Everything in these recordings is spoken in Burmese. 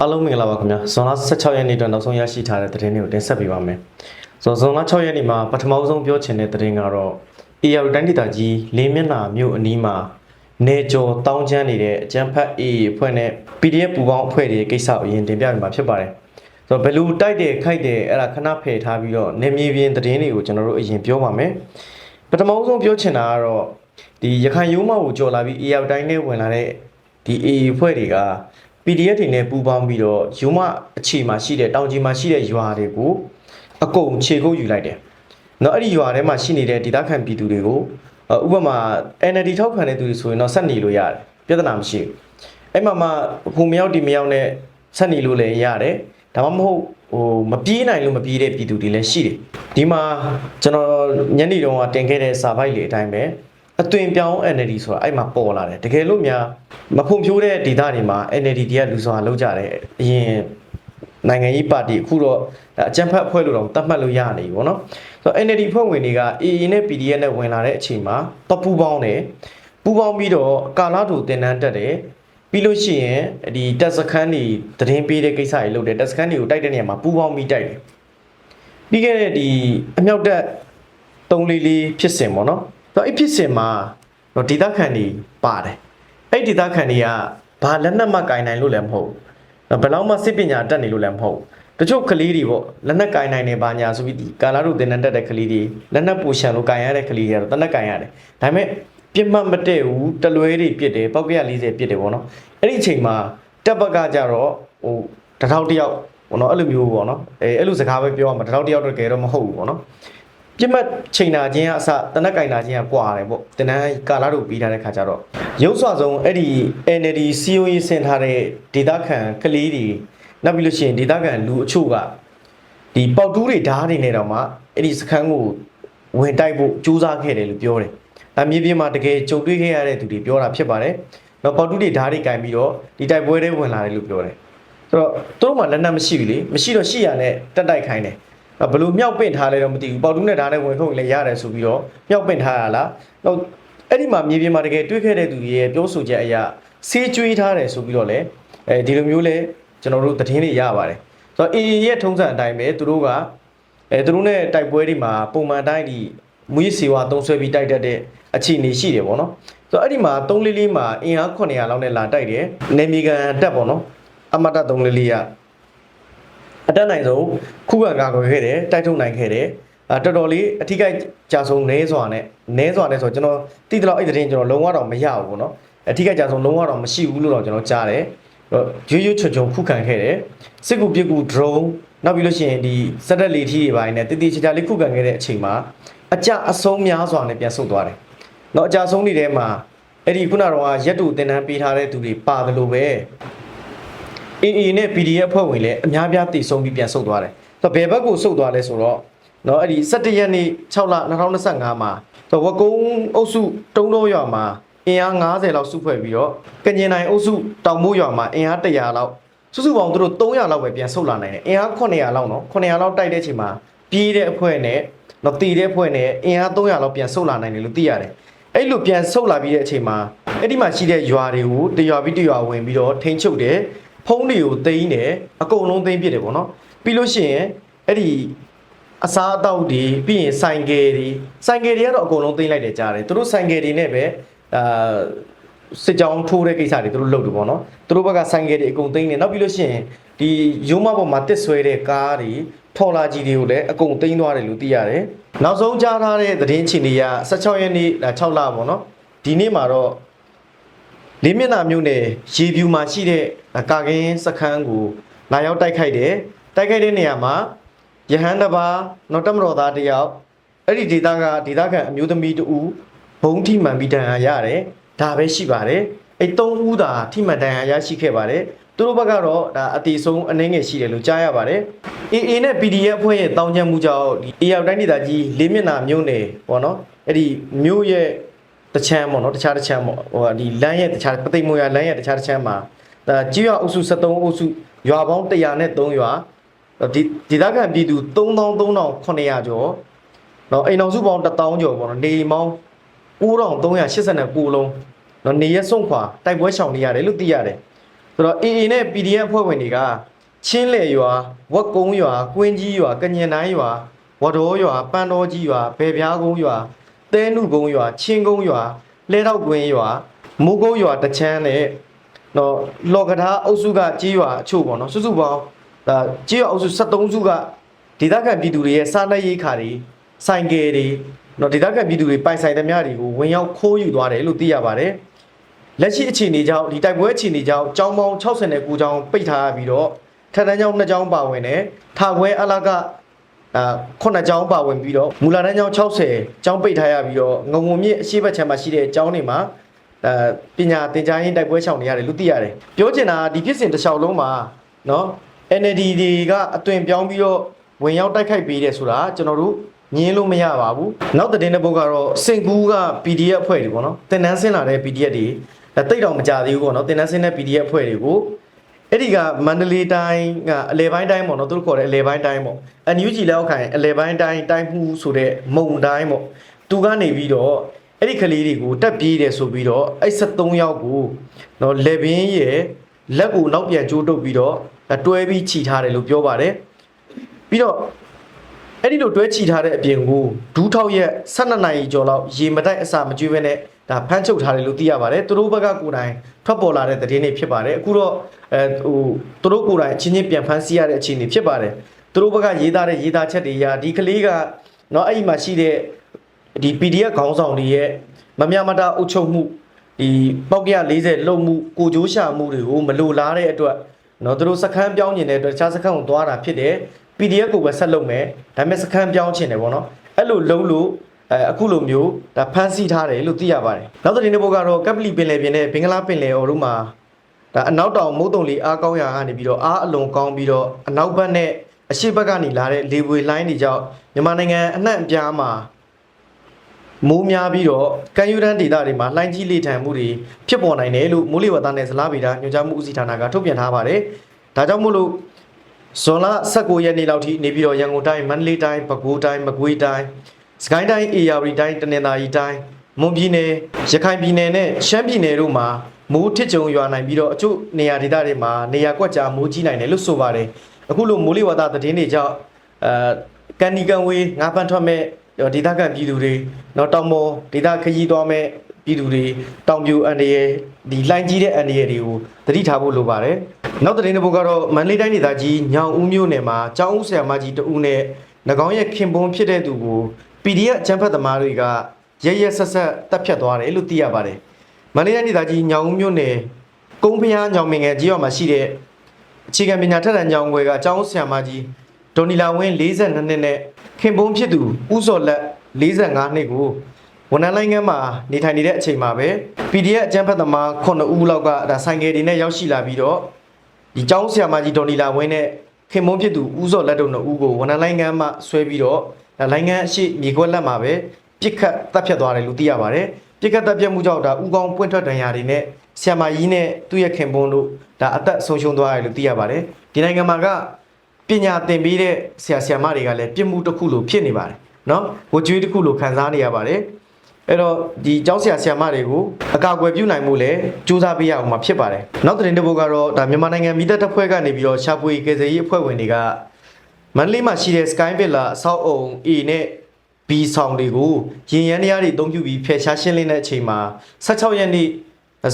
အားလုံးမင်္ဂလာပါခင်ဗျာဇွန်လ16ရက်နေ့အတွက်နောက်ဆုံးရရှိထားတဲ့သတင်းတွေကိုတင်ဆက်ပေးပါမယ်ဆိုတော့ဇွန်လ6ရက်နေ့မှာပထမဆုံးပြောချင်တဲ့သတင်းကတော့ AR တိုင်းဒေသကြီးလေးမျက်နှာမြို့အနီးမှာနေကျော်တောင်းချမ်းနေတဲ့အကြမ်းဖက် AA အဖွဲ့နဲ့ PDF ပူပေါင်းအဖွဲ့တွေရဲ့ကိစ္စကိုအရင်တင်ပြပေးမှာဖြစ်ပါတယ်ဆိုတော့ဘယ်လိုတိုက်တယ်ခိုက်တယ်အဲ့ဒါခဏဖယ်ထားပြီးတော့နေမြေပြင်သတင်းတွေကိုကျွန်တော်တို့အရင်ပြောပါမယ်ပထမဆုံးပြောချင်တာကတော့ဒီရခိုင်ရိုးမကိုကြော်လာပြီး AR တိုင်းနဲ့ဝင်လာတဲ့ဒီ AA အဖွဲ့တွေက PDF တွေနဲ့ပူးပေါင်းပြီးတော့ယူမအခြေမှာရှိတဲ့တောင်ကြီးမှာရှိတဲ့ရွာတွေကိုအကုန်ခြေကုပ်ယူလိုက်တယ်။နော်အဲ့ဒီရွာထဲမှာရှိနေတဲ့ဒေသခံပြည်သူတွေကိုအဥပမာ NLD ထောက်ခံတဲ့သူတွေဆိုရင်တော့ဆက်နေလို့ရတယ်။ပြဿနာမရှိဘူး။အဲ့မှာမှဟိုမရောက်ဒီမရောက်နဲ့ဆက်နေလို့လည်းရတယ်။ဒါမှမဟုတ်ဟိုမပြေးနိုင်လို့မပြေးတဲ့ပြည်သူတွေလည်းရှိတယ်။ဒီမှာကျွန်တော်ညနေတုန်းကတင်ခဲ့တဲ့စာပိုက်လေးအတိုင်းပဲ အသွင်ပြောင်း NLD ဆိုတာအဲ့မှာပေါ်လာတယ်တကယ်လို့များမဖွံ့ဖြိုးတဲ့ဒေသတွေမှာ NLD တွေကလူဆိုတာလောက်ကြတယ်အရင်နိုင်ငံရေးပါတီအခုတော့အကြံဖတ်အဖွဲ့လို့တော့တတ်မှတ်လို့ရနေပြီပေါ့နော်ဆိုတော့ NLD ဖွဲ့ဝင်တွေက AA နဲ့ PDF နဲ့ဝင်လာတဲ့အချိန်မှာတပူပေါင်းတယ်ပူပေါင်းပြီးတော့ကာလာတူတင်တန်းတက်တယ်ပြီးလို့ရှိရင်ဒီတက်စခန်းတွေသတင်းပေးတဲ့ကိစ္စတွေလုပ်တယ်တက်စခန်းတွေကိုတိုက်တဲ့နေရာမှာပူပေါင်းပြီးတိုက်တယ်ပြီးခဲ့တဲ့ဒီအမြောက်တက်344ဖြစ်စဉ်ပေါ့နော် တော့အဲ့ဖြစ်စဉ်မှာတော့ဒေသခံတွေပါတယ်အဲ့ဒေသခံတွေကဘာလက်နက်မှကင်နိုင်လို့လည်းမဟုတ်ဘူးဘယ်လောက်မှစစ်ပညာတက်နေလို့လည်းမဟုတ်တချို့ကလေးတွေပေါ့လက်နက်ကင်နိုင်နေပါညာဆိုပြီးဒီကာလာတို့တင်တန်းတက်တဲ့ကလေးတွေလက်နက်ပူရှန်လို့ကင်ရတဲ့ကလေးတွေကတော့တနက်ကင်ရတယ်ဒါပေမဲ့ပြစ်မှတ်မတည့်ဘူးတလွဲတွေပြစ်တယ်ပောက်ကရ40ပြစ်တယ်ပေါ့နော်အဲ့ဒီအချိန်မှာတက်ဘက်ကကြတော့ဟိုတထောက်တယောက်ပေါ့နော်အဲ့လိုမျိုးပေါ့နော်အဲအဲ့လိုစကားပဲပြောရမှာတထောက်တယောက်တော့တကယ်တော့မဟုတ်ဘူးပေါ့နော် ပြစ်မှတ်ချိန်နာခြင်းကအစတနက်ကင်နာခြင်းကကွာတယ်ပေါ့တနန်းကာလာတို့ပြီးထားတဲ့ခါကျတော့ရုပ်စွာဆုံးအဲ့ဒီ NLD COE ဆင်ထားတဲ့ဒေတာခန်ကလေးတွေနောက်ပြီးလို့ရှိရင်ဒေတာခန်လူအချို့ကဒီပေါက်တူးတွေဓားတွေနဲ့တော့မှအဲ့ဒီစခန်းကိုဝင်တိုက်ဖို့ကြိုးစားခဲ့တယ်လို့ပြောတယ်။အမြေပြင်မှာတကယ်ကြုံတွေ့ခဲ့ရတဲ့သူတွေပြောတာဖြစ်ပါတယ်။တော့ပေါက်တူးတွေဓားတွေကင်ပြီးတော့ဒီတိုက်ပွဲတွေဝင်လာတယ်လို့ပြောတယ်။ဆိုတော့သူတို့မှလက်နက်မရှိဘူးလေမရှိတော့ရှိရနဲ့တက်တိုက်ခိုင်းတယ်အဲ့ ဘယ်လို့မြောက်ပင့်ထားလဲတော့မသိဘူးပေါတူးနဲ့ဓာတ်နဲ့ဝင်ခုတ်ရင်လည်းရတယ်ဆိုပြီးတော့မြောက်ပင့်ထားရလားတော့အဲ့ဒီမှာမြေပြင်မှာတကယ်တွေ့ခဲ့တဲ့သူတွေရဲ့ပြောဆိုချက်အရာဆေးကျွေးထားတယ်ဆိုပြီးတော့လည်းအဲဒီလိုမျိုးလဲကျွန်တော်တို့သတင်းတွေရပါတယ်ဆိုတော့ AA ရဲ့ထုံးစံအတိုင်းပဲသူတို့ကအဲသူတို့နဲ့တိုက်ပွဲတွေမှာပုံမှန်တိုင်းဒီမူရစ်စီဝါသုံးဆွဲပြီးတိုက်တတ်တဲ့အခြေအနေရှိတယ်ပေါ့နော်ဆိုတော့အဲ့ဒီမှာ344မှာအင်အား900လောက်နဲ့လာတိုက်တယ်နေမီကန်တက်ပေါ့နော်အမတ344က အတက်နိုင်ဆုံးခုခံကာကွယ်ခဲ့တယ်တိုက်ထုတ်နိုင်ခဲ့တယ်အတော်တော်လေးအထီးကကြာဆုံးနဲစွာနဲ့နဲစွာနဲ့ဆိုကျွန်တော်တိတိလောက်အဲ့တဲ့တင်ကျွန်တော်လုံးဝတော့မရဘူးပေါ့နော်အထီးကကြာဆုံးလုံးဝတော့မရှိဘူးလို့တော့ကျွန်တော်ကြားတယ်ရွရွချွချုံခုခံခဲ့တယ်စစ်ကူပစ်ကူ drone နောက်ပြီးလို့ရှိရင်ဒီစက်တက်လေထီးတွေပိုင်းနဲ့တည်တည်ချာချာလေးခုခံခဲ့တဲ့အချိန်မှာအကြအဆုံးများစွာနဲ့ပြန်ဆုတ်သွားတယ်။တော့အကြဆုံးတွေထဲမှာအဲ့ဒီခုနကတော့ရက်တူတင်တန်းပေးထားတဲ့သူတွေပါတယ်လို့ပဲ AA နဲ့ PDF ဖွဲ့ဝင်လည်းအများပြားတည်ဆုံးပြီးပြန်ဆုတ်သွားတယ်။ဆိုတော့ဘယ်ဘက်ကိုဆုတ်သွားလဲဆိုတော့နော်အဲ့ဒီ17ရက်နေ့6လ2025မှာဆိုဝကုန်းအုပ်စုတုံးတော့ရွာမှာအင်အား90လောက်စုဖွဲ့ပြီးတော့ကညင်နိုင်အုပ်စုတောင်မိုးရွာမှာအင်အား100လောက်စုစုပေါင်းသူတို့300လောက်ပဲပြန်ဆုတ်လာနိုင်တယ်။အင်အား900လောက်နော်900လောက်တိုက်တဲ့အချိန်မှာပြေးတဲ့အဖွဲ့နဲ့တော့တည်တဲ့ဖွဲ့နဲ့အင်အား300လောက်ပြန်ဆုတ်လာနိုင်တယ်လို့သိရတယ်။အဲ့လိုပြန်ဆုတ်လာပြီးတဲ့အချိန်မှာအဲ့ဒီမှာရှိတဲ့ရွာတွေကိုတရွာပြီးတရွာဝင်ပြီးတော့ထိန်းချုပ်တယ်။ ဖုံးတွေကိုသိမ်းတယ်အကုန်လုံးသိမ်းပြစ်တယ်ပေါ့နော်ပြီးလို့ရှိရင်အဲ့ဒီအစားအသောက်တွေပြီးရင်ဆိုင်ကယ်တွေဆိုင်ကယ်တွေကတော့အကုန်လုံးသိမ်းလိုက်တယ်ကြားတယ်သူတို့ဆိုင်ကယ်တွေနဲ့ပဲအာစစ်ကြောင်းထိုးတဲ့ကိစ္စတွေသူတို့လုပ်တယ်ပေါ့နော်သူတို့ဘက်ကဆိုင်ကယ်တွေအကုန်သိမ်းတယ်နောက်ပြီးလို့ရှိရင်ဒီရုံးမပေါ်မှာတစ်ဆွဲတဲ့ကားတွေထော်လာကြီးတွေကိုလည်းအကုန်သိမ်းသွားတယ်လို့သိရတယ်နောက်ဆုံးကြားထားတဲ့သတင်းချီနေရ16ရက်နေ့6လပေါ့နော်ဒီနေ့မှာတော့ လေးမျက်နှာမျိုးနဲ့ရေဖြူမှာရှိတဲ့ကာကင်းစခန်းကိုလာရောက်တိုက်ခိုက်တယ်တိုက်ခိုက်တဲ့နေရာမှာယဟန်တစ်ပါးနော်တမတော်သားတစ်ယောက်အဲ့ဒီဒေသကဒေသခံအမျိုးသမီးတဦးဘုံထိမှန်ပြီးတန်ရာရတယ်ဒါပဲရှိပါတယ်အဲ့သုံးဦးသာထိမှန်တန်ရာရရှိခဲ့ပါတယ်သူတို့ဘက်ကတော့ဒါအတီဆုံးအနှင်းငယ်ရှိတယ်လို့ကြားရပါတယ် AA နဲ့ PDF အဖွဲ့ရဲ့တောင်းကျမ်းမှုကြောင့်ဒီ AR တိုင်းဒေသကြီးလေးမျက်နှာမျိုးနယ်ပေါ့နော်အဲ့ဒီမျိုးရဲ့ တချမ်းပေါ့နော်တခြားတချမ်းပေါ့ဟိုကဒီလမ်းရဲ့တခြားပသိမ်မွေရလမ်းရဲ့တခြားတချမ်းမှာဒါကြီးရွာအုပ်စု73အုပ်စုရွာပေါင်း103ရွာဒီဒေသခံပြည်သူ3300ကျော်နော်အိမ်အောင်စုပေါင်း1000ကျော်ပေါ့နော်နေအိမ်ပေါင်း9389လုံးနော်နေရက်စွန့်ခွာတိုက်ပွဲရှောင်နေရတယ်လို့သိရတယ်ဆိုတော့ AA နဲ့ PDF အဖွဲ့ဝင်တွေကချင်းလေရွာဝက်ကုန်းရွာကွင်းကြီးရွာကညင်တိုင်းရွာဝတော်ရွာပန်းတော်ကြီးရွာဘယ်ပြားကုန်းရွာ တဲနုကုန်းရွာချင်းကုန်းရွာလဲတော့ကွင်းရွာမိုးကုန်းရွာတချမ်းနဲ့တော့လော်ကထားအုပ်စုကကြီးရွာအချို့ပေါ့နော်စုစုပေါင်းဒါကြီးရွာအုပ်စု73စုကဒေသခံပြည်သူတွေရဲ့စားနပ်ရိက္ခာတွေဆိုင်ကယ်တွေနော်ဒေသခံပြည်သူတွေပိုင်ဆိုင်သမျှတွေကိုဝင်ရောက်ခိုးယူသွားတယ်လို့သိရပါတယ်လက်ရှိအခြေအနေကြောင့်ဒီတိုက်ပွဲအခြေအနေကြောင့်ကျောင်းပေါင်း69ကျောင်းပိတ်ထားရပြီးတော့ထပ်တန်းကျောင်း2ကျောင်းပါဝင်တယ်။ထာခွဲအလက အာ9ကျောင်းပါဝင်ပြီးတော့မူလာတန်းကျောင်း60ကျောင်းပိတ်ထားရပြီးတော့ငုံငုံမြင့်အရှိတ်ချမ်းမှာရှိတဲ့ကျောင်းတွေမှာအဲပညာသင်ကြားရေးတိုက်ပွဲရှောင်နေရတယ်လို့သိရတယ်။ပြောချင်တာကဒီဖြစ်စဉ်တစ်လျှောက်လုံးမှာနော် NLD တွေကအသွင်ပြောင်းပြီးတော့ဝင်ရောက်တိုက်ခိုက်ပေးတယ်ဆိုတာကျွန်တော်တို့ညင်းလို့မရပါဘူး။နောက်သတင်းတစ်ပုဒ်ကတော့စင်ကူးက PDF အဖွဲ့တွေပေါ့နော်။တင်နန်းဆင်းလာတဲ့ PDF တွေဒါတိတ်တော့မကြသေးဘူးပေါ့နော်။တင်နန်းဆင်းတဲ့ PDF အဖွဲ့တွေကို အဲ့ဒီကမန္တလေးတိုင်းကအလဲပိုင်းတိုင်းပေါ့နော်သူတို့ခေါ်တဲ့အလဲပိုင်းတိုင်းပေါ့။ NUG လောက်ခိုင်အလဲပိုင်းတိုင်းတိုင်းမှုဆိုတဲ့မုံတိုင်းပေါ့။သူကနေပြီးတော့အဲ့ဒီကလေးတွေကိုတက်ပြေးတယ်ဆိုပြီးတော့အဲ့73ယောက်ကိုနော်လေဘင်းရဲ့လက်ကိုနောက်ပြန်ကျိုးတုပ်ပြီးတော့တွဲပြီးခြိထားတယ်လို့ပြောပါတယ်။ပြီးတော့အဲ့ဒီလိုတွဲချီထားတဲ့အပြင်ကိုဒူးထောက်ရက်12နာရီကျော်လောက်ရေမတိုက်အစာမကျွေးဘဲနဲ့ ဒါဖမ်းချုပ်ထားတယ်လို့သိရပါတယ်သူတို့ဘက်ကကိုယ်တိုင်ထွက်ပေါ်လာတဲ့သတင်းတွေဖြစ်ပါတယ်အခုတော့အဲဟိုသူတို့ကိုယ်တိုင်အချင်းချင်းပြန်ဖမ်းဆီးရတဲ့အခြေအနေဖြစ်ပါတယ်သူတို့ဘက်ကရေးသားတဲ့ရေးသားချက်တွေရာဒီကလေးကနော်အဲ့ဒီမှာရှိတဲ့ဒီ PDF ခေါင်းဆောင်တွေရဲ့မမြမတာအုပ်ချုပ်မှုဒီပေါက်ကရ40လုံမှုကိုကြိုးရှာမှုတွေကိုမလိုလားတဲ့အတွက်နော်သူတို့စခန်းပြောင်းနေတဲ့အတွက်တခြားစခန်းကိုသွားတာဖြစ်တယ် PDF ကိုပဲဆက်လုပ်မယ်ဒါပေမဲ့စခန်းပြောင်းချင်တယ်ပေါ့နော်အဲ့လိုလုံးလို့ အဲအခုလိုမျိုးဒါဖန်ဆီးထားတယ်လို့သိရပါတယ်နောက်သတင်းတစ်ပုဒ်ကတော့ကပ်ပလီပင်လယ်ပြင်နဲ့ဘင်္ဂလားပင်လယ်အော်တို့မှာဒါအနောက်တောင်မုတ်တုံလေးအားကောင်းရာကနေပြီးတော့အားအလွန်ကောင်းပြီးတော့အနောက်ဘက်နဲ့အရှေ့ဘက်ကနေလာတဲ့လေပွေလှိုင်းတွေကြောင့်မြန်မာနိုင်ငံအနှံ့အပြားမှာမိုးများပြီးတော့ကမ်းယူရန်ဒေသတွေမှာလှိုင်းကြီးလေထန်မှုတွေဖြစ်ပေါ်နိုင်တယ်လို့မိုးလေဝသနဲ့ဇလားဗေဒညွှန်ကြားမှုဦးစီးဌာနကထုတ်ပြန်ထားပါတယ်ဒါကြောင့်မို့လို့ဇွန်လ19ရက်နေ့လောက်ထိနေပြီးတော့ရန်ကုန်တိုင်းမန္တလေးတိုင်းပဲခူးတိုင်းမကွေးတိုင်း စကိုင်းတိုင်းအေရဝတီတိုင်းတနင်္သာရီတိုင်းမွန်ပြည်နယ်ရခိုင်ပြည်နယ်နဲ့ရှမ်းပြည်နယ်တို့မှာမိုးထစ်ကြုံရွာနိုင်ပြီးတော့အချို့နေရာဒေသတွေမှာနေရာကွက်ကြားမိုးကြီးနိုင်တယ်လို့ဆိုပါတယ်အခုလိုမိုးလေဝသသတင်းတွေကြောင့်အဲကန်ဒီကန်ဝေးငါးပန်းထွက်မဲ့ဒေသခံပြည်သူတွေနောက်တောင်ပေါ်ဒေသခရီးသွားမဲ့ပြည်သူတွေတောင်ပြူအန်ဒီရဲ့ဒီလိုင်းကြီးတဲ့အန်ဒီရဲ့တွေကိုသတိထားဖို့လိုပါတယ်နောက်သတင်းတစ်ပုဒ်ကတော့မန္တလေးတိုင်းဒေသကြီးညောင်ဦးမြို့နယ်မှာကျောင်းဦးဆရာမကြီးတဦးနဲ့၎င်းရဲ့ခင်ပွန်းဖြစ်တဲ့သူကို PDF အချမ်းဖတ်သမားတွေကရရဆက်ဆက်တပ်ဖြတ်သွားတယ်လို့သိရပါတယ်မန္တလေးတိုင်းဒေသကြီးညောင်ဦးမြို့နယ်ကုန်းဖျားညောင်မင်ငယ်ကြီးရွာမှာရှိတဲ့အခြေခံပညာထက်တန်းကျောင်းခွဲကကျောင်းဦးဆရာမကြီးဒေါ်နီလာဝင်း42နှစ်နဲ့ခင်ပွန်းဖြစ်သူဦးစော်လက်45နှစ်ကိုဝန်ထမ်းလိုင်းငန်းမှာနေထိုင်နေတဲ့အချိန်မှာပဲ PDF အကျန်းဖတ်သမား9ဦးလောက်ကဒါဆိုင်ကယ်တွေနဲ့ရောက်ရှိလာပြီးတော့ဒီကျောင်းဆရာမကြီးဒေါ်နီလာဝင်းနဲ့ခင်မုန်းဖြစ်သူဦးစော်လက်တို့နှစ်ဦးကိုဝန်ထမ်းလိုင်းငန်းမှာဆွဲပြီးတော့ ဒါလိုင်းငန်းအရှိမြေခွက်လက်မှာပဲပြစ်ခတ်တပ်ဖြတ်သွားတယ်လို့သိရပါတယ်ပြစ်ခတ်တပ်ဖြတ်မှုကြောင့်ဒါဦးကောင်းပွင့်ထွက်တန်ရာတွေနဲ့ဆရာမကြီးနဲ့သူ့ရဲ့ခင်ပွန်းတို့ဒါအသက်ဆုံးရှုံးသွားတယ်လို့သိရပါတယ်ဒီနိုင်ငံမှာက ပညာသင်ပေးတဲ့ဆရာဆရာမတွေကလည်းပြစ်မှုတစ်ခုလိုဖြစ်နေပါတယ်เนาะဝကြွေးတစ်ခုလိုခံစားနေရပါတယ်အဲ့တော့ဒီကျောင်းဆရာဆရာမတွေကိုအကာအကွယ်ပြုနိုင်မှုလည်းစူးစမ်းပေးရအောင်မှာဖြစ်ပါတယ်နောက်သတင်းတစ်ပုဒ်ကတော့ဒါမြန်မာနိုင်ငံမိသက်တပ်ဖွဲ့ကနေပြီးတော့ရှာဖွေကယ်ဆယ်ရေးအဖွဲ့ဝင်တွေက မန္တလေးမှာရှိတဲ့ Sky Villa အဆောက်အုံ A နဲ့ B ဆောင်တွေကိုရင်ရန်တရားတွေအသုံးပြုပြီးဖယ်ရှားရှင်းလင်းတဲ့အချိန်မှာ16ရက်နေ့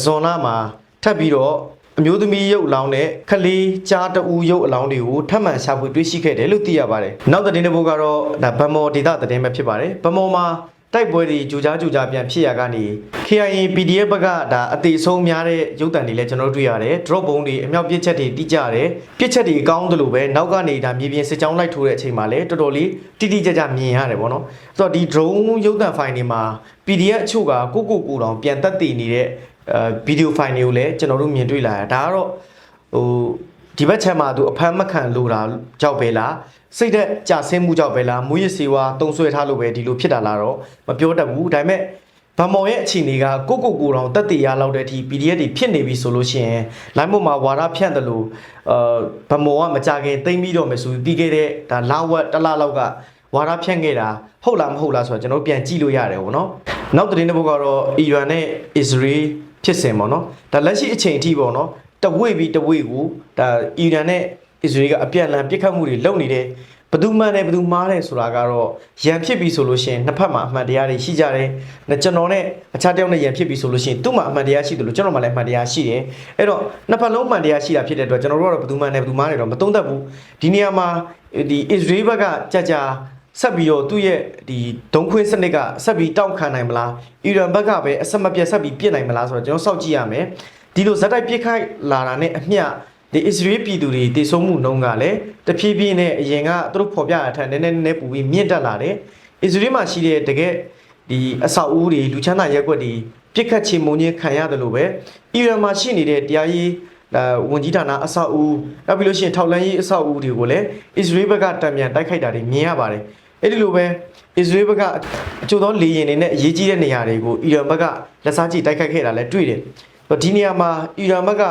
ဇွန်လမှာထပ်ပြီးတော့အမျိုးသမီးရုပ်အလောင်းနဲ့ခလေးကြားတအူရုပ်အလောင်းတွေကိုထပ်မံရှာဖွေတွေ့ရှိခဲ့တယ်လို့သိရပါတယ်။နောက်သတင်းတစ်ပုဒ်ကတော့ဒါဗမော်ဒေတာသတင်းပဲဖြစ်ပါတယ်။ဗမော်မှာ တိုက်ပွဲတွေကြိုကြားကြိုကြားပြန်ဖြစ်ရကနေ KIA PDF ဘက်ကဒါအသေးဆုံးများတဲ့ရုပ်တံတွေလည်းကျွန်တော်တို့တွေ့ရတယ်။ drop ဘုံတွေအမြောက်ပစ်ချက်တွေတိကျတယ်။ပစ်ချက်တွေကောင်းတယ်လို့ပဲနောက်ကနေဒါမြေပြင်စစ်ကြောင်းလိုက်ထိုးတဲ့အချိန်မှာလည်းတော်တော်လေးတိတိကျကျမြင်ရတယ်ပေါ့နော်။ဆိုတော့ဒီ drone ရုပ်တံ file တွေမှာ PDF အချို့ကကိုကိုကိုတောင်ပြန်တက်တည်နေတဲ့အဲဗီဒီယိုဖိုင်တွေကိုလည်းကျွန်တော်တို့မြင်တွေ့လာရဒါကတော့ဟို ဒီဘက်ချက်မှာသူအဖမ်းမခံလို့တာကြောက်ပဲလားစိတ်သက်ကြဆင်းမှုကြောက်ပဲလားမူရစ်စေဝါတုံဆွဲထားလို့ပဲဒီလိုဖြစ်တာလားတော့မပြောတတ်ဘူးဒါပေမဲ့ဗမော်ရဲ့အခြေအနေကကိုကိုကိုတောင်တက်တည်ရလောက်တဲ့အထိ PDF တွေဖြစ်နေပြီဆိုလို့ရှိရင်လိုင်းပေါ်မှာဝါရဖြန့်တယ်လို့အာဗမော်ကမကြခင်တိမ့်ပြီးတော့မယ်ဆိုပြီးပြီးခဲ့တဲ့ဒါလာဝက်တစ်လလောက်ကဝါရဖြန့်ခဲ့တာဟုတ်လားမဟုတ်လားဆိုတော့ကျွန်တော်ပြန်ကြည့်လို့ရတယ်ဗောနော်နောက်သတင်းတစ်ပုဒ်ကတော့အီရန်နဲ့အစ္စရေးဖြစ်စဉ်ပေါ့နော်ဒါလက်ရှိအချိန်အထိပေါ့နော် တဝိပြီးတဝိကိုဒါအီရန်နဲ့အစ္စရေးကအပြန်အလှန်ပြစ်ခတ်မှုတွေလုပ်နေတယ်ဘယ်သူမှန်တယ်ဘယ်သူမှားတယ်ဆိုတာကတော့ရန်ဖြစ်ပြီဆိုလို့ရှိရင်နှစ်ဖက်မှာအမှန်တရားတွေရှိကြတယ်။နဲ့ကျွန်တော်နဲ့အခြားတစ်ယောက်နဲ့ရန်ဖြစ်ပြီဆိုလို့ရှိရင်သူ့မှာအမှန်တရားရှိတယ်လို့ကျွန်တော်မှလည်းအမှန်တရားရှိတယ်။အဲ့တော့နှစ်ဖက်လုံးအမှန်တရားရှိတာဖြစ်တဲ့အတွက်ကျွန်တော်တို့ကတော့ဘယ်သူမှန်တယ်ဘယ်သူမှားတယ်တော့မသုံးသပ်ဘူး။ဒီနေရာမှာဒီ Israel ဘက်ကကြာကြာဆက်ပြီးတော့သူ့ရဲ့ဒီဒုံခွင်းစနစ်ကဆက်ပြီးတောက်ခံနိုင်မလားအီရန်ဘက်ကပဲအဆက်မပြတ်ဆက်ပြီးပြစ်နိုင်မလားဆိုတော့ကျွန်တော်စောင့်ကြည့်ရမယ် ဒီလိုဇက်တိုက်ပြစ်ခိုက်လာတာနဲ့အမျှဒီအစ္စရေးပြည်သူတွေတည်ဆုံမှုနှုန်းကလည်းတဖြည်းဖြည်းနဲ့အရင်ကသူတို့ဖော်ပြရတဲ့နည်းနည်းနည်းနည်းပူပြီးမြင့်တက်လာတယ်အစ္စရေးမှာရှိတဲ့တကယ်ဒီအဆောက်အဦတွေလူချမ်းသာရက်ွက်တွေပြစ်ခတ်ချေမှုန်ချင်းခံရတယ်လို့ပဲအီရန်မှာရှိနေတဲ့တရားရေးဒါဝန်ကြီးဌာနအဆောက်အဦနောက်ပြီးလို့ရှိရင်ထောက်လန်းရေးအဆောက်အဦတွေကိုလည်းအစ္စရေးဘက်ကတံပြန်တိုက်ခိုက်တာတွေမြင်ရပါတယ်အဲ့ဒီလိုပဲအစ္စရေးဘက်ကအကျိုးသောလေယာဉ်တွေနဲ့အရေးကြီးတဲ့နေရာတွေကိုအီရန်ဘက်ကလက်စားကြည့်တိုက်ခိုက်ခဲ့တာလည်းတွေ့တယ်။ တော့ဒီနေရာမှာအီရန်ဘက်က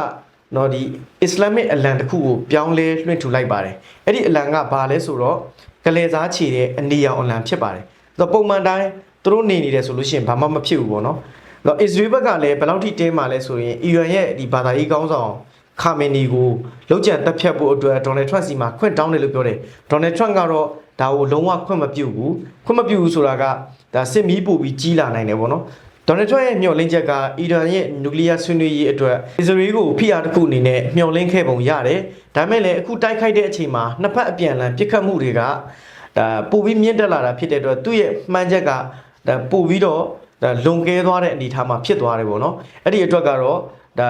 နော်ဒီအစ္စလာမစ်အလံတစ်ခုကိုပြောင်းလဲလွှင့်ထူလိုက်ပါတယ်။အဲ့ဒီအလံကဘာလဲဆိုတော့ကလေးစားချေတဲ့အနီရောင်အလံဖြစ်ပါတယ်။တော့ပုံမှန်တိုင်းသူတို့နေနေတယ်ဆိုလို့ရှိရင်ဘာမှမဖြစ်ဘူးပေါ့နော်။တော့အစ္စရေးဘက်ကလည်းဘယ်လောက်ထိတင်းမှလဲဆိုရင်အီရန်ရဲ့ဒီဘာသာရေးကောင်းဆောင်ခါမင်နီကိုလောက်ကျန်တက်ဖြတ်ဖို့အတွက်ဒေါ်နယ်ထရန့်စီမှာခွင့်တောင်းတယ်လို့ပြောတယ်ဒေါ်နယ်ထရန့်ကတော့ဒါကိုလုံးဝခွင့်မပြုဘူးခွင့်မပြုဘူးဆိုတာကဒါစစ်မီးပို့ပြီးကြီးလာနိုင်တယ်ပေါ့နော် ဒေါ်နယ်ထရန့်ရဲ့မျှော်လင့်ချက်က အီရန်ရဲ့နျူကလ িয়ার ဆွေးနွေးရေးအတွက်အစ္စရေးကိုဖိအားတစ်ခုအနေနဲ့မျှော်လင့်ခဲ့ပုံရတယ်ဒါမဲ့လည်းအခုတိုက်ခိုက်တဲ့အချိန်မှာနှစ်ဖက်အပြန်အလှန်ပြစ်ခတ်မှုတွေကဒါပိုပြီးမြင့်တက်လာတာဖြစ်တဲ့အတွက်သူ့ရဲ့မှန်းချက်ကဒါပိုပြီးတော့ဒါလွန်ကဲသွားတဲ့အနေအထားမှာဖြစ်သွားတယ်ပေါ့နော်အဲ့ဒီအတွက်ကတော့ ဒါ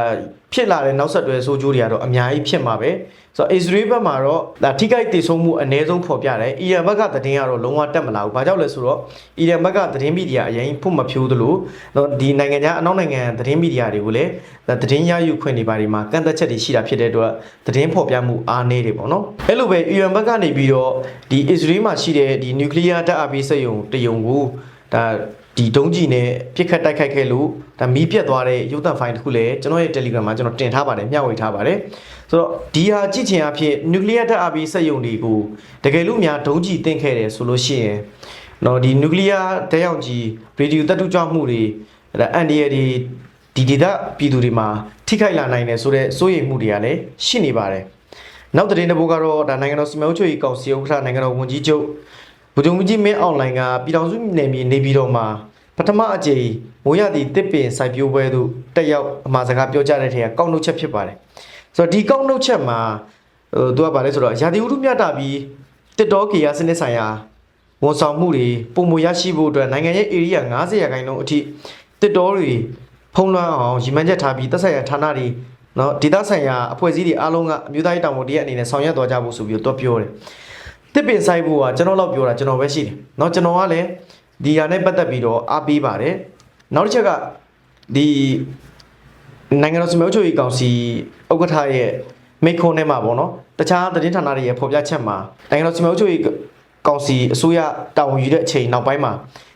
ဖြစ်လာတဲ့နောက်ဆက်တွဲဆိုးကျိုးတွေကတော့အများကြီးဖြစ်မှာပဲဆိုတော့အစ္စရေးဘက်မှာတော့ဒါထိခိုက်တည်ဆုံမှုအ ਨੇ ဆုံးဖော်ပြတယ်အီရန်ဘက်ကသတင်းကတော့လုံးဝတက်မလာဘူးဘာကြောင့်လဲဆိုတော့အီရန်ဘက်ကသတင်းမီဒီယာအရင်ဖွင့်မဖြိုးသလိုတော့ဒီနိုင်ငံခြားအနောက်နိုင်ငံသတင်းမီဒီယာတွေကိုလည်းဒါသတင်းရယူခွင့်တွေပါဒီမှာကန့်သက်ချက်တွေရှိတာဖြစ်တဲ့အတွက်သတင်းဖော်ပြမှုအားနည်းတယ်ပေါ့နော်အဲ့လိုပဲအီရန်ဘက်ကနေပြီးတော့ဒီအစ္စရေးမှာရှိတဲ့ဒီနျူကလ িয়ার တပ်အပ်ပေးစက်ရုံတရုံကိုဒါ ဒီဒုံးကြီးနဲ့ပြစ်ခတ်တိုက်ခိုက်ခဲ့လို့ဒါမီးပြတ်သွားတဲ့ရုပ်သံဖိုင်တစ်ခုလည်းကျွန်တော်ရဲ့ Telegram မှာကျွန်တော်တင်ထားပါတယ်မျှဝေထားပါတယ်ဆိုတော့ဒီဟာကြည့်ချင်အဖြစ်နျူကလ িয়ার ဓာတ်အားပေးစက်ရုံတွေကိုတကယ်လို့များဒုံးကြီးတင်ခဲ့တယ်ဆိုလို့ရှိရင်တော့ဒီနျူကလ িয়ার ဓာတ်ရောင်ကြီးရေဒီယိုတပ်ထုကြောင့်မှုတွေဒါအန်ဒီရဒီဒီဒေတာပြည်သူတွေမှာထိခိုက်လာနိုင်တယ်ဆိုတော့စိုးရိမ်မှုတွေကလည်းရှိနေပါတယ်နောက်သတင်းတစ်ပုဒ်ကတော့ဒါနိုင်ငံတော်စီမံအုပ်ချုပ်ရေးကောင်စီဥက္ကဋ္ဌနိုင်ငံတော်ဝန်ကြီးချုပ် ဗိုလ်ချုပ်မှုကြီးမင်းအွန်လိုင်းကပြည်တော်စုနယ်မြေနေပြည်တော်မှာပထမအကြိမ်မိုးရသည့်တစ်ပင်စိုက်ပျိုးပွဲသို့တက်ရောက်အမှာစကားပြောကြားတဲ့ထက်ကကောက်နှုတ်ချက်ဖြစ်ပါတယ်ဆိုတော့ဒီကောက်နှုတ်ချက်မှာဟိုသူကဗာလဲဆိုတော့ရာသီဥတုမြတ်တာပြီးတစ်တော်ကေရစနစ်ဆိုင်ရာဝန်ဆောင်မှုတွေပုံမရရှိဖို့အတွက်နိုင်ငံရဲ့ area 90ရာခိုင်နှုန်းအထိတစ်တော်တွေဖုံးလွှမ်းအောင်ရည်မှန်းချက်ထားပြီးသက်ဆိုင်ရာဌာနတွေနော်ဒေသဆိုင်ရာအဖွဲ့အစည်းတွေအားလုံးကအမျိုးသားရေးတာဝန်တရက်အနေနဲ့ဆောင်ရွက်သွားကြဖို့ဆိုပြီးတော့ပြောတယ် တစ်ပင်ဆိုင်ဖို့ကကျွန်တော်တော့ပြောတာကျွန်တော်ပဲရှိတယ်เนาะကျွန်တော်ကလည်းဒီဟာနဲ့ပတ်သက်ပြီးတော့အားပေးပါတယ်နောက်တစ်ချက်ကဒီနိုင်ငံတော်စမောချိုရေးကောင်စီဥက္ကဋ္ဌရဲ့မိတ်ခွန်းထဲမှာပေါ့နော်တခြားသတင်းဌာနတွေရဲ့ဖော်ပြချက်မှာနိုင်ငံတော်စမောချိုရေးကောင်စီအစိုးရတာဝန်ယူတဲ့အချိန်နောက်ပိုင်းမှာ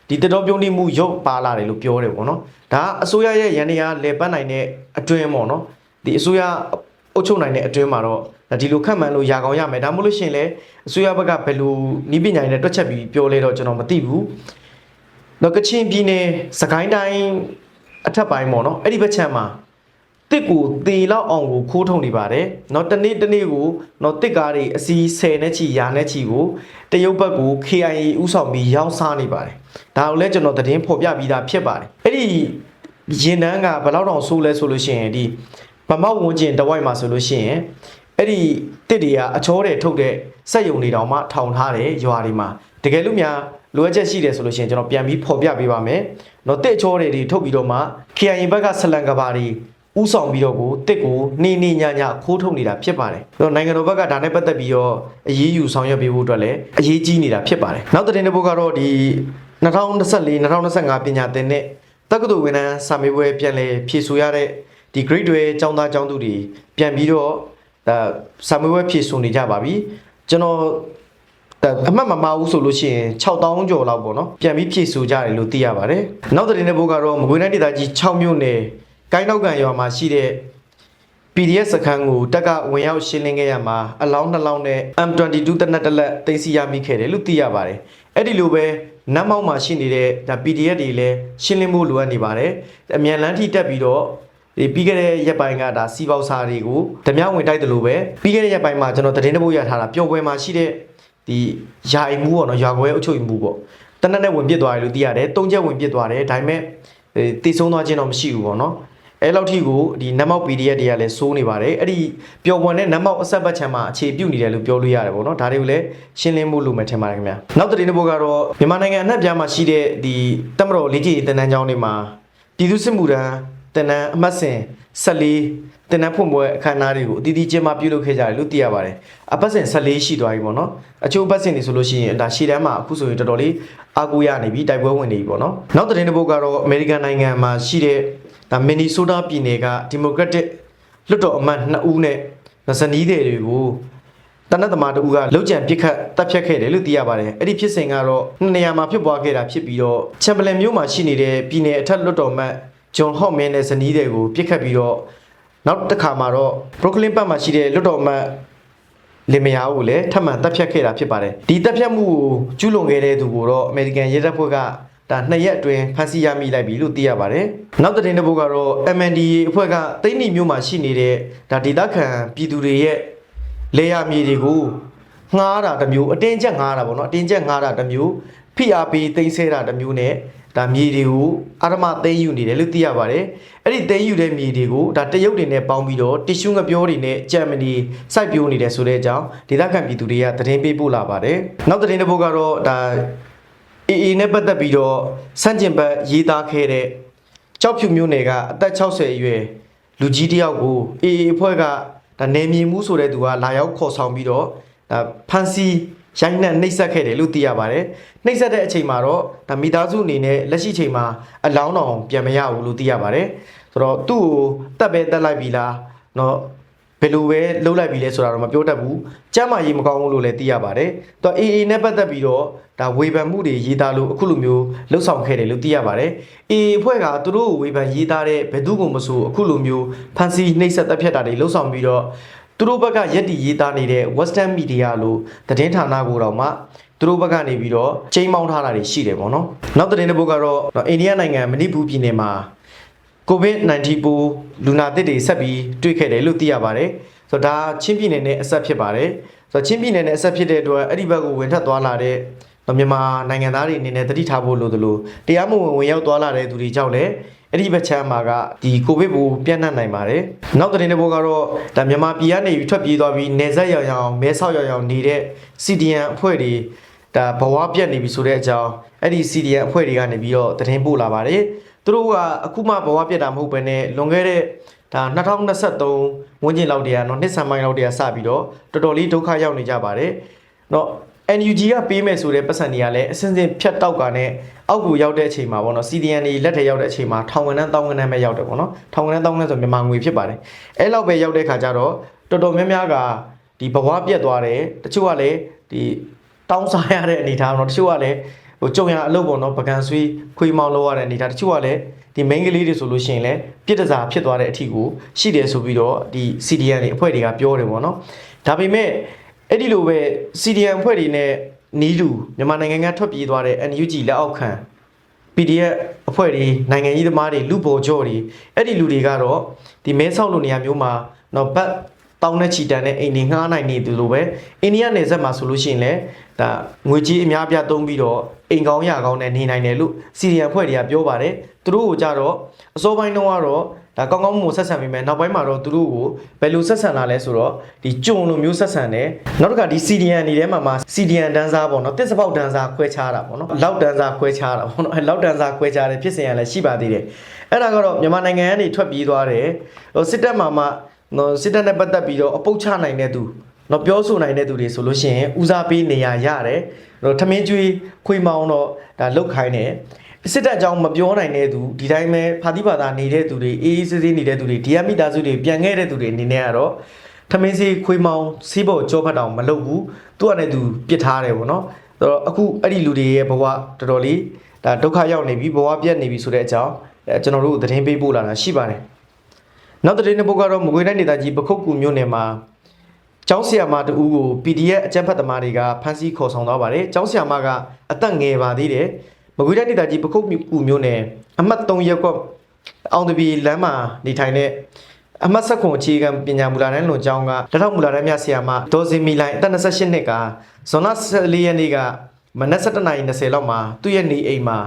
ဒီတတော်ပြုံးနေမှုရုပ်ပါလာတယ်လို့ပြောတယ်ပေါ့နော်ဒါအစိုးရရဲ့ရန်နေရလေပတ်နိုင်တဲ့အတွင်းပေါ့နော်ဒီအစိုးရ အုပ်ချုပ်နိုင်တဲ့အတွင်းမှာတော့ဒါဒီလိုခန့်မှန်းလို့ရကောင်းရမယ်ဒါမှမဟုတ်လို့ရှိရင်လည်းအစိုးရဘက်ကဘယ်လိုနီးပညာတွေနဲ့တွက်ချက်ပြီးပြောလဲတော့ကျွန်တော်မသိဘူးတော့ကချင်ပြည်နယ်စကိုင်းတိုင်းအထက်ပိုင်းပေါ့နော်အဲ့ဒီဘက်ခြမ်းမှာတစ်ကိုသေလောက်အောင်ကိုခိုးထုတ်နေပါတယ်เนาะတနေ့တနေ့ကိုเนาะတစ်ကားတွေအစီ10နဲ့ချီရာနဲ့ချီကိုတရုတ်ဘက်ကို KIA ဥဆောင်ပြီးရောင်းစားနေပါတယ်ဒါကိုလည်းကျွန်တော်သတင်းဖော်ပြပြီးသားဖြစ်ပါတယ်အဲ့ဒီရင်တန်းကဘယ်လောက်တောင်ဆိုးလဲဆိုလို့ရှိရင်ဒီ ဗမောက်ဝန်းကျင်တဝိုက်မှာဆိုလို့ရှိရင်အဲ့ဒီတစ်တွေကအချောတွေထုတ်တဲ့စက်ယုံတွေတောင်မှထောင်ထားတယ်ရွာတွေမှာတကယ်လို့များလိုအပ်ချက်ရှိတယ်ဆိုလို့ရှိရင်ကျွန်တော်ပြန်ပြီးဖော်ပြပေးပါမယ်။နော်တစ်အချောတွေတွေထုတ်ပြီးတော့မှ KIA ဘက်ကဆလန်ကဘာတွေဥဆောင်ပြီးတော့ကိုတစ်ကိုနေနေညညခိုးထုတ်နေတာဖြစ်ပါတယ်။တော့နိုင်ငံတော်ဘက်ကဒါနဲ့ပတ်သက်ပြီးတော့အရေးယူဆောင်ရွက်ပေးဖို့အတွက်လည်းအရေးကြီးနေတာဖြစ်ပါတယ်။နောက်သတင်းတစ်ပုဒ်ကတော့ဒီ2024 2025ပညာသင်တဲ့တက္ကသိုလ်ဝန်ထမ်းစာမေးပွဲပြန်လည်ဖြေဆိုရတဲ့ ဒီ grade တွေចောင်းသားចောင်းသူတွေပြန်ပြီးတော့ဒါစာမေးပွဲဖြေဆိုနေကြပါပြီ။ကျွန်တော်ဒါအမှတ်မမှားဘူးဆိုလို့ရှိရင်6000ကျော်လောက်ပေါ့နော်ပြန်ပြီးဖြည့်ဆိုကြတယ်လို့သိရပါတယ်နောက်သတင်းတဲ့ဘုတ်ကတော့မကွေးတိုင်းဒေသကြီး6မြို့နယ်ကိုင်းနောက်ကန်ရွာမှာရှိတဲ့ PDF စခန်းကိုတက်ကဝင်ရောက်ရှင်းလင်းခဲ့ရမှာအလောင်းနှလောင်းနဲ့ M22 တနက်တလက်တင်စီရမိခဲ့တယ်လို့သိရပါတယ်အဲ့ဒီလိုပဲနတ်မောက်မှာရှိနေတဲ့ဒါ PDF တွေလည်းရှင်းလင်းဖို့လိုအပ်နေပါတယ်အမြန်လန်းထိတက်ပြီးတော့ ဒီပြီးခဲ့တဲ့ရက်ပိုင်းကဒါစီပေါစာတွေကိုဓမြဝင်တိုက်တယ်လို့ပဲပြီးခဲ့တဲ့ရက်ပိုင်းမှာကျွန်တော်သတင်းတပုတ်ရထားတာပျော်ပွဲမှာရှိတဲ့ဒီယာအိမ်မှုပေါ့နော်ယာခွဲအုပ်ချုပ်မှုပေါ့တနက်နဲ့ဝင်ပြစ်သွားတယ်လို့သိရတယ်တုံးချက်ဝင်ပြစ်သွားတယ်ဒါပေမဲ့တည်ဆုံးသွားခြင်းတော့မရှိဘူးပေါ့နော်အဲလောက်ထိကိုဒီနတ်မောက် PDF တွေကလည်းစိုးနေပါတယ်အဲ့ဒီပျော်ပွဲနဲ့နတ်မောက်အဆက်ပတ်ချံမှာအခြေပြုတ်နေတယ်လို့ပြောလို့ရတယ်ပေါ့နော်ဒါတွေကိုလည်းရှင်းလင်းမှုလုပ်မယ်ထင်ပါတယ်ခင်ဗျာနောက်သတင်းတစ်ပုဒ်ကတော့မြန်မာနိုင်ငံအနှံ့ပြားမှာရှိတဲ့ဒီတမတော်လေးကြီးတန်းတန်းကျောင်းတွေမှာပြည်သူစစ်မှုထမ်း တန်းတန်းအမှတ်စဉ်14တင်နန်းဖွင့်ပွဲအခမ်းအနားတွေကိုအတီးတီးကျင်းပပြုလုပ်ခဲ့ကြတယ်လို့သိရပါတယ်။အပတ်စဉ်14ရှိသွားပြီပေါ့နော်။အချို့အပတ်စဉ်တွေဆိုလို့ရှိရင်ဒါရှေ့တန်းမှာအခုဆိုရင်တော်တော်လေးအားကိုးရနေပြီတိုက်ပွဲဝင်နေပြီပေါ့နော်။နောက်သတင်းတစ်ပုဒ်ကတော့အမေရိကန်နိုင်ငံမှာရှိတဲ့ဒါမင်နီဆိုးတာပြည်နယ်ကဒီမိုကရက်တစ်လွှတ်တော်အမတ်2ဦးနဲ့ဇနီးတွေကိုတနတ်သမားတဦးကလောက်ကျန်ပစ်ခတ်တပ်ဖြတ်ခဲ့တယ်လို့သိရပါတယ်။အဲ့ဒီဖြစ်စဉ်ကတော့နှစ်နေရာမှာဖြစ်ပွားခဲ့တာဖြစ်ပြီးတော့ချမ်ဘလန်မြို့မှာရှိနေတဲ့ပြည်နယ်အထက်လွှတ်တော်အမတ် ဂျွန်ဟော့မင်းနဲ့ဇနီးတွေကိုပစ်ခတ်ပြီးတော့နောက်တစ်ခါမှာတော့ Brooklyn ဘက်မှာရှိတဲ့လွတ်တော်အမတ်လင်မယားကိုလည်းထပ်မံတပ်ဖြတ်ခဲ့တာဖြစ်ပါတယ်ဒီတပ်ဖြတ်မှုကိုကျူးလွန်ခဲ့တဲ့သူကိုတော့ American ရဲတပ်ဖွဲ့ကဒါနှစ်ရက်အတွင်းဖမ်းဆီးရမိလိုက်ပြီလို့သိရပါတယ်နောက်သတင်းတစ်ပုဒ်ကတော့ MNDA အဖွဲ့ကတိတ်နီမြို့မှာရှိနေတဲ့ဒါဒေသခံပြည်သူတွေရဲ့လေယာမြေတွေကိုငှားတာတစ်မျိုးအတင်းကျပ်ငှားတာပေါ့နော်အတင်းကျပ်ငှားတာတစ်မျိုးဖိအားပေးသိမ်းဆဲတာတစ်မျိုးနဲ့ ဒါမြေတွေကိုအာရမသိမ်းယူနေတယ်လို့သိရပါတယ်အဲ့ဒီသိမ်းယူတဲ့မြေတွေကိုဒါတရုတ်တွေနဲ့ပေါင်းပြီးတော့တ िश ူးငပြောတွေနဲ့ဂျာမနီစိုက်ပျိုးနေတယ်ဆိုတဲ့အကြောင်းဒေသခံပြည်သူတွေကသတင်းပေးပို့လာပါတယ်နောက်သတင်းတစ်ပုဒ်ကတော့ဒါ AA နဲ့ပတ်သက်ပြီးတော့စန့်ကျင်ဘက်ရေးသားခဲ့တဲ့ကြောက်ဖြူမျိုးနယ်ကအသက်60အရွယ်လူကြီးတယောက်ကို AA အဖွဲ့ကဒါနေမြေမှုဆိုတဲ့သူကလာရောက်ခေါ်ဆောင်ပြီးတော့ဒါဖန်စီ ရိုက်နှက်နှိပ်စက်ခဲ့တယ်လို့သိရပါတယ်။နှိပ်စက်တဲ့အချိန်မှာတော့ဒါမိသားစုအနေနဲ့လက်ရှိချိန်မှာအလောင်းတော်ပြန်မရဘူးလို့သိရပါတယ်။ဆိုတော့သူ့ကိုတက်ပဲတက်လိုက်ပြီလား။နော်ဘယ်လိုပဲလှုပ်လိုက်ပြီလဲဆိုတာတော့မပြောတတ်ဘူး။ကြမ်းမာရေးမကောင်းဘူးလို့လည်းသိရပါတယ်။သူ AA နဲ့ပတ်သက်ပြီးတော့ဒါဝေဖန်မှုတွေရေးသားလို့အခုလိုမျိုးလှုပ်ဆောင်ခဲ့တယ်လို့သိရပါတယ်။ AA အဖွဲ့ကသူတို့ကိုဝေဖန်ရေးသားတဲ့ဘယ်သူကိုမဆိုအခုလိုမျိုးဖန်စီနှိပ်စက်တက်ဖြတ်တာတွေလှုပ်ဆောင်ပြီးတော့ သူတို့ဘက်ကရက်တီရေးသားနေတဲ့ Western Media လို့သတင်းဌာနကိုတော့မှသူတို့ဘက်ကနေပြီးတော့ချိန်မောင်းထားတာတွေရှိတယ်ပေါ့နော်။နောက်သတင်းတစ်ပုဒ်ကတော့အိန္ဒိယနိုင်ငံမဏိပူပြည်နယ်မှာ COVID-19 ပိုးလူနာသစ်တွေဆက်ပြီးတွေ့ခဲ့တယ်လို့သိရပါတယ်။ဆိုတော့ဒါချင်းပြည်နယ်နဲ့အဆက်ဖြစ်ပါတယ်။ဆိုတော့ချင်းပြည်နယ်နဲ့အဆက်ဖြစ်တဲ့အတွက်အဲ့ဒီဘက်ကိုဝင်ထပ်သွားလာတဲ့မြန်မာနိုင်ငံသားတွေအနေနဲ့တတိထားဖို့လိုသလိုတရားမဝင်ဝင်ရောက်သွားလာတဲ့သူတွေကြောင့်လည်း အဲ့ဒီဘက်ချမ်းမှာကဒီကိုဗစ်ပိုးပြန့်နှံ့နိုင်ပါတယ်။နောက်သတင်းတစ်ပုဒ်ကတော့ဒါမြန်မာပြည်ကနေပြီးထွက်ပြေးသွားပြီးနေဆက်ရောင်ရောင်မဲဆောက်ရောင်ရောင်နေတဲ့ CDN အဖွဲ့တွေဒါဘဝပြတ်နေပြီဆိုတဲ့အကြောင်းအဲ့ဒီ CDN အဖွဲ့တွေကနေပြီးတော့သတင်းပို့လာပါတယ်။ သူတို့ကအခုမှဘဝပြတ်တာမဟုတ်ဘဲနဲ့လွန်ခဲ့တဲ့ဒါ2023ဝန်းကျင်လောက်တည်းကเนาะနှစ်ဆန်ပိုင်းလောက်တည်းကစပြီးတော့တော်တော်လေးဒုက္ခရောက်နေကြပါတယ်เนาะ NUG ကပေးမယ်ဆိုတဲ့ပတ်စံတွေကလည်းအစင်းစင်းဖြတ်တောက်ကနဲ့အောက်ကိုရောက်တဲ့အချိန်မှာပေါ့နော် CDN တွေလက်ထဲရောက်တဲ့အချိန်မှာထောင်ဝန်ထမ်းတောင်းဝန်ထမ်းပဲရောက်တယ်ပေါ့နော်ထောင်ဝန်ထမ်းတောင်းဝန်ထမ်းဆိုမြန်မာငွေဖြစ်ပါတယ်အဲလောက်ပဲရောက်တဲ့ခါကျတော့တော်တော်များများကဒီဘဝပြတ်သွားတယ်တချို့ကလည်းဒီတောင်းစားရတဲ့အနေအထားပေါ့နော်တချို့ကလည်းဟိုကြုံရအလုပ်ပေါ့နော်ပကံဆွေးခွေးမောင်းလောက်ရတဲ့အနေအထားတချို့ကလည်းဒီ main ကလေးတွေဆိုလို့ရှိရင်လည်းပြစ်ဒစာဖြစ်သွားတဲ့အထီကိုရှိတယ်ဆိုပြီးတော့ဒီ CDN တွေအဖွဲ့တွေကပြောတယ်ပေါ့နော်ဒါပေမဲ့ အဲ့ဒီလိုပဲ CDN အဖွဲ့တွေနဲ့နီးလူမြန်မာနိုင်ငံကထွက်ပြေးသွားတဲ့ NUG လက်အောက်ခံ PDF အဖွဲ့တွေနိုင်ငံရေးသမားတွေလူပေါ်ကြော့တွေအဲ့ဒီလူတွေကတော့ဒီမဲဆောက်လိုနေရာမျိုးမှာတော့ဘတ်တောင်းတဲ့ချီတန်တဲ့အိမ်တွေငှားနိုင်နေသူလိုပဲအိန္ဒိယနယ်စပ်မှာဆိုလို့ရှိရင်လည်းဒါငွေကြီးအများပြားသုံးပြီးတော့အိမ်ကောင်းရကောင်းနဲ့နေနိုင်တယ်လို့စီရီယံဖွဲ့တွေကပြောပါတယ်သူတို့ကိုကြတော့အစိုးပိုင်းတုန်းကတော့ ဒါကောင်းကောင်းမွန်ဆက်ဆံပြီးမယ်နောက်ပိုင်းမှာတော့သူတို့ကိုဘယ်လိုဆက်ဆံလာလဲဆိုတော့ဒီကြုံလိုမျိုးဆက်ဆံတယ်နောက်တစ်ခါဒီ CDN အနေထဲမှာမှာ CDN တန်းစားပေါ့နော်တစ်စပေါက်တန်းစားခွဲခြားတာပေါ့နော်လောက်တန်းစားခွဲခြားတာပေါ့နော်အဲလောက်တန်းစားခွဲခြားတယ်ဖြစ်စဉ်ရလည်းရှိပါသေးတယ်အဲ့ဒါကတော့မြန်မာနိုင်ငံကနေထွက်ပြေးသွားတယ်ဟိုစစ်တပ်မှာမှနော်စစ်တပ်နဲ့ပတ်သက်ပြီးတော့အပုတ်ချနိုင်တဲ့သူနော်ပြောဆိုနိုင်တဲ့သူတွေဆိုလို့ရှိရင်ဦးစားပေးနေရရတယ်နော်ထမင်းကျွေးခွေမောင်းတော့ဒါလုတ်ခိုင်းတယ် စစ်တပ်အကြောင်းမပြောနိုင်တဲ့သူဒီတိုင်းပဲဖာတိဘာသာနေတဲ့သူတွေအေးအေးဆေးဆေးနေတဲ့သူတွေဒီယမိသားစုတွေပြန်ခဲ့တဲ့သူတွေအနေနဲ့ကတော့ထမင်းစီခွေမောင်းစီးဖို့ကြောဖတ်တောင်မလုပ်ဘူးသူကလည်းသူပြစ်ထားတယ်ပေါ့နော်ဆိုတော့အခုအဲ့ဒီလူတွေရဲ့ဘဝတော်တော်လေးဒါဒုက္ခရောက်နေပြီဘဝပြတ်နေပြီဆိုတဲ့အကြောင်းအဲကျွန်တော်တို့သတင်းပေးပို့လာတာရှိပါတယ်နောက်သတင်းတစ်ပုဒ်ကတော့မကွေးတိုင်းဒေသကြီးပခုတ်ကူမြို့နယ်မှာကျောင်းဆရာမတူကို PDF အကြမ်းဖက်သမားတွေကဖမ်းဆီးခေါ်ဆောင်သွားပါတယ်ကျောင်းဆရာမကအသက်ငယ်ပါသေးတယ် မကွေးတိုင်းဒေသကြီးပခုတ်ကူမြို့နယ်အမှတ်3ရပ်ကွက်အောင်တပီလမ်းမှာနေထိုင်တဲ့အမတ်ဆက်ခွန်အခြေခံပညာမူလာတန်းလွန်ကျောင်းကလက်ထောက်မူလာတန်းမြဆရာမဒေါ်စင်မီလိုင်အသက်28နှစ်ကဇွန်လ14ရက်နေ့ကမနက်7:20လောက်မှာသူ့ရဲ့နေအိမ်မှာ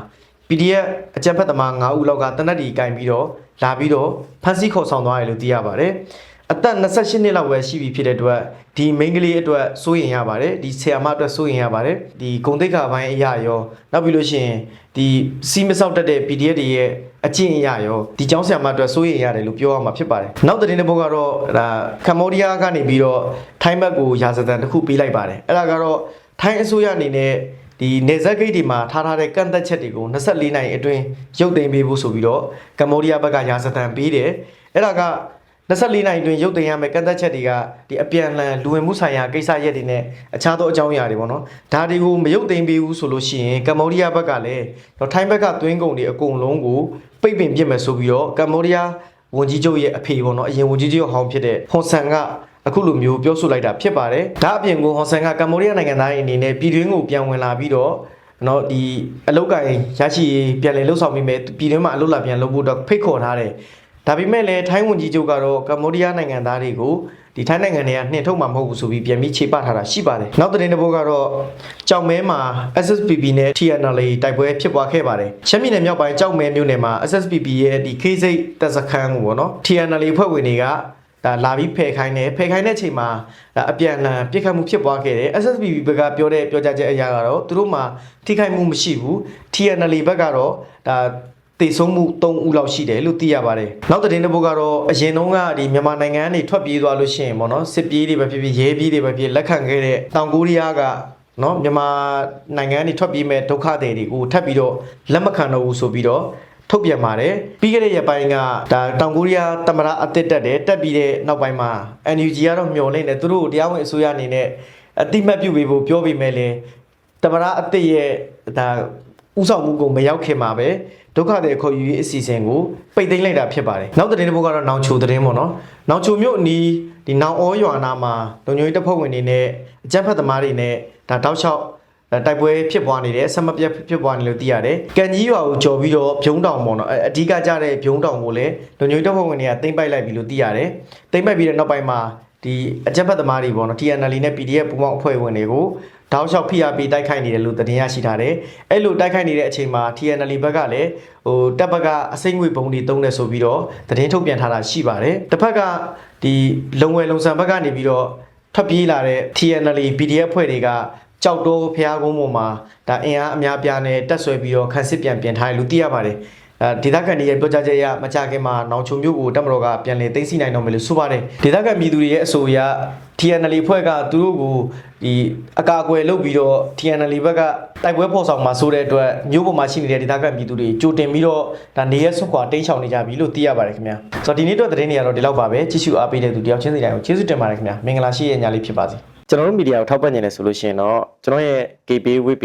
PDF အကြံဖက်သမား9ဦးလောက်ကတနက်တီကင်ပြီးတော့လာပြီးတော့ဖမ်းဆီးခေါ်ဆောင်သွားတယ်လို့သိရပါတယ်။ အသက်28နှစ်လောက်ပဲရှိပြီဖြစ်တဲ့အတွက်ဒီမိန်းကလေးအတွက်စိုးရင်ရပါတယ်ဒီဆရာမအတွက်စိုးရင်ရပါတယ်ဒီဂုံတိတ်ခါပိုင်းအရာရောနောက်ပြီးလို့ရှိရင်ဒီစီးမဆောက်တတ်တဲ့ PDF တွေရဲ့အကျင့်အရာရောဒီကျောင်းဆရာမအတွက်စိုးရင်ရတယ်လို့ပြောရမှာဖြစ်ပါတယ်နောက်သတင်းတစ်ပုဒ်ကတော့ဒါကမ္ဘောဒီးယားကနေပြီးတော့ထိုင်းဘက်ကိုရာဇသံတစ်ခုပေးလိုက်ပါတယ်အဲ့ဒါကတော့ထိုင်းအစိုးရအနေနဲ့ဒီနေဇက်ဂိတ်တွေမှာထားထားတဲ့ကန့်သက်ချက်တွေကို24နိုင်အတွင်းရုပ်သိမ်းပေးဖို့ဆိုပြီးတော့ကမ္ဘောဒီးယားဘက်ကရာဇသံပေးတယ်အဲ့ဒါက 24နိုင်အတွင်းရုပ်သိမ်းရမယ်ကန့်သက်ချက်တွေကဒီအပြန်အလှန်လူဝင်မှုဆိုင်ရာကိစ္စရပ်တွေနဲ့အခြားသောအကြောင်းအရာတွေပေါ့နော်ဒါတွေကိုမရုပ်သိမ်းပေးဘူးဆိုလို့ရှိရင်ကမ္ဘောဒီးယားဘက်ကလည်းတော့ထိုင်းဘက်ကသွင်းကုန်တွေအကုန်လုံးကိုပိတ်ပင်ပြစ်မယ်ဆိုပြီးတော့ကမ္ဘောဒီးယားဝန်ကြီးချုပ်ရဲ့အဖေပေါ့နော်အရင်ဝန်ကြီးချုပ်ဟောင်းဖြစ်တဲ့ဟွန်ဆန်ကအခုလိုမျိုးပြောဆိုလိုက်တာဖြစ်ပါတယ်ဒါအပြင်ကိုဟွန်ဆန်ကကမ္ဘောဒီးယားနိုင်ငံသားတွေအနေနဲ့ပြည်တွင်းကိုပြန်ဝင်လာပြီးတော့နော်ဒီအလုတ်ကင်ရရှိရေးပြန်လည်လှုပ်ဆောင်ပြီးမယ်ပြည်တွင်းမှာအလုတ်လာပြန်လုပ်ဖို့တော့ဖိတ်ခေါ်ထားတယ် ဒါပေမဲ့လည်းထိုင်းဝန်ကြီးချုပ်ကတော့ကမ္ဘောဒီးယားနိုင်ငံသားတွေကိုဒီထိုင်းနိုင်ငံတွေကနှင်ထုတ်မှာမဟုတ်ဘူးဆိုပြီးပြန်ပြီးခြေပထားတာရှိပါတယ်နောက်သတင်းတစ်ပုဒ်ကတော့ကြောင်မဲမှာ SSPP နဲ့ TNL တိုက်ပွဲဖြစ်ပွားခဲ့ပါတယ်ရှမ်းပြည်နယ်မြောက်ပိုင်းကြောင်မဲမြို့နယ်မှာ SSPP ရဲ့ဒီ K စိတ်တပ်စခန်းကိုပေါ့နော် TNL ဖွဲ့ဝင်တွေကဒါလာပြီးဖယ်ခိုင်းတယ်ဖယ်ခိုင်းတဲ့အချိန်မှာဒါအပြန်အလှန်ပြစ်ခတ်မှုဖြစ်ပွားခဲ့တယ် SSPP ဘက်ကပြောတဲ့ပြောကြားချက်အရာကတော့သူတို့မှာထိခိုက်မှုမရှိဘူး TNL ဘက်ကတော့ဒါ တည်ဆုံးမှု3ဦးလောက်ရှိတယ်လို့သိရပါတယ်။နောက်သတင်းတစ်ပုဒ်ကတော့အရင်တုန်းကဒီမြန်မာနိုင်ငံကနေထွက်ပြေးသွားလို့ရှိရင်ပေါ့နော်စစ်ပြေးတွေပဲဖြစ်ဖြစ်ရဲပြေးတွေပဲဖြစ်လက်ခံခဲ့တဲ့တောင်ကိုရီးယားကနော်မြန်မာနိုင်ငံကနေထွက်ပြေးမဲ့ဒုက္ခသည်တွေကိုထပ်ပြီးတော့လက်မခံတော့ဘူးဆိုပြီးတော့ထုတ်ပြန်ပါတယ်ပြီးခဲ့တဲ့ရက်ပိုင်းကဒါတောင်ကိုရီးယားတမရအသစ်တက်တယ်တက်ပြီးတဲ့နောက်ပိုင်းမှာ NUG ကတော့မျှော်လင့်တယ်သူတို့တရားဝင်အစိုးရအနေနဲ့အတိမတ်ပြုပေးဖို့ပြောပေးမယ်လေတမရအသစ်ရဲ့ဒါ ဥဆောင်မှုကိုမရောက်ခင်မှာပဲဒုက္ခတွေခေါ်ယူရေးအစီအစဉ်ကိုပိတ်သိမ်းလိုက်တာဖြစ်ပါတယ်နောက်သတင်းတစ်ပုဒ်ကတော့နောင်ချိုသတင်းပေါ့နော်နောင်ချိုမြို့အနီးဒီနောင်ဩရွာနာမှာလုံခြုံရေးတပ်ဖွဲ့ဝင်တွေနဲ့အကြမ်းဖက်သမားတွေနဲ့ဒါတောက်လျှောက်တိုက်ပွဲဖြစ်ပွားနေတယ်ဆက်မပြတ်ဖြစ်ပွားနေလို့သိရတယ်။ကန်ကြီးရွာကိုကြော်ပြီးတော့ဖြုံးတောင်ပေါ့နော်အဓိကကြတဲ့ဖြုံးတောင်ကိုလည်းလုံခြုံရေးတပ်ဖွဲ့ဝင်တွေကတင်ပိုက်လိုက်ပြီလို့သိရတယ်။တင်ပိုက်ပြီးတဲ့နောက်ပိုင်းမှာဒီအကြမ်းဖက်သမားတွေပေါ့နော် TNL နဲ့ PDF ပူးပေါင်းအဖွဲ့ဝင်တွေကို တောက်လျှောက်ဖိအားပေးတိုက်ခိုက်နေတယ်လို့သတင်းရရှိထားတယ်။အဲ့လိုတိုက်ခိုက်နေတဲ့အချိန်မှာ TNL ဘက်ကလည်းဟိုတပ်ဘက်ကအစိမ့်ငွေပုံတွေတုံးတယ်ဆိုပြီးတော့သတင်းထုတ်ပြန်ထားတာရှိပါတယ်။တစ်ဖက်ကဒီလုံဝယ်လုံဆန်ဘက်ကနေပြီးတော့ထွက်ပြေးလာတဲ့ TNL PDF ဖွဲ့တွေကကြောက်တော့ဖျားကုန်းပေါ်မှာဒါအင်အားအများပြားနဲ့တက်ဆွဲပြီးတော့ခန်းစစ်ပြန်ပြင်ထားတယ်လို့သိရပါတယ်။အဲ ဒေသခံတွေရဲ့ပြောကြားချက်အရမကြခင်မှာနောင်ချုံမြို့ကိုတပ်မတော်ကပြန်လည်သိမ်းဆည်းနိုင်တော့မယ်လို့ဆိုပါတယ်။ဒေသခံပြည်သူတွေရဲ့အဆိုအရ TNL ဖွဲ့ကသူတို့ကိုဒီအကာအကွယ်လုပ်ပြီးတော့ TNL ဘက်ကတိုက်ပွဲဖော်ဆောင်မှာဆိုတဲ့အတွက်မြို့ပေါ်မှာရှိနေတဲ့ဒေသခံပြည်သူတွေကြိုတင်ပြီးတော့ဒါနေရဲဆွတ်ခွာတိမ်းရှောင်နေကြပြီလို့သိရပါတယ်ခင်ဗျာ။ဆိုတော့ဒီနေ့တော့သတင်းတွေကတော့ဒီလောက်ပါပဲ။ကြည့်ရှုအားပေးတဲ့သူတယောက်ချင်းစီတိုင်းကိုကျေးဇူးတင်ပါတယ်ခင်ဗျာ။မင်္ဂလာရှိတဲ့ညလေးဖြစ်ပါစေ။ကျွန်တော်တို့မီဒီယာကိုထောက်ပံ့နေတယ်ဆိုလို့ရှိရင်တော့ကျွန်တော်ရဲ့ KB WP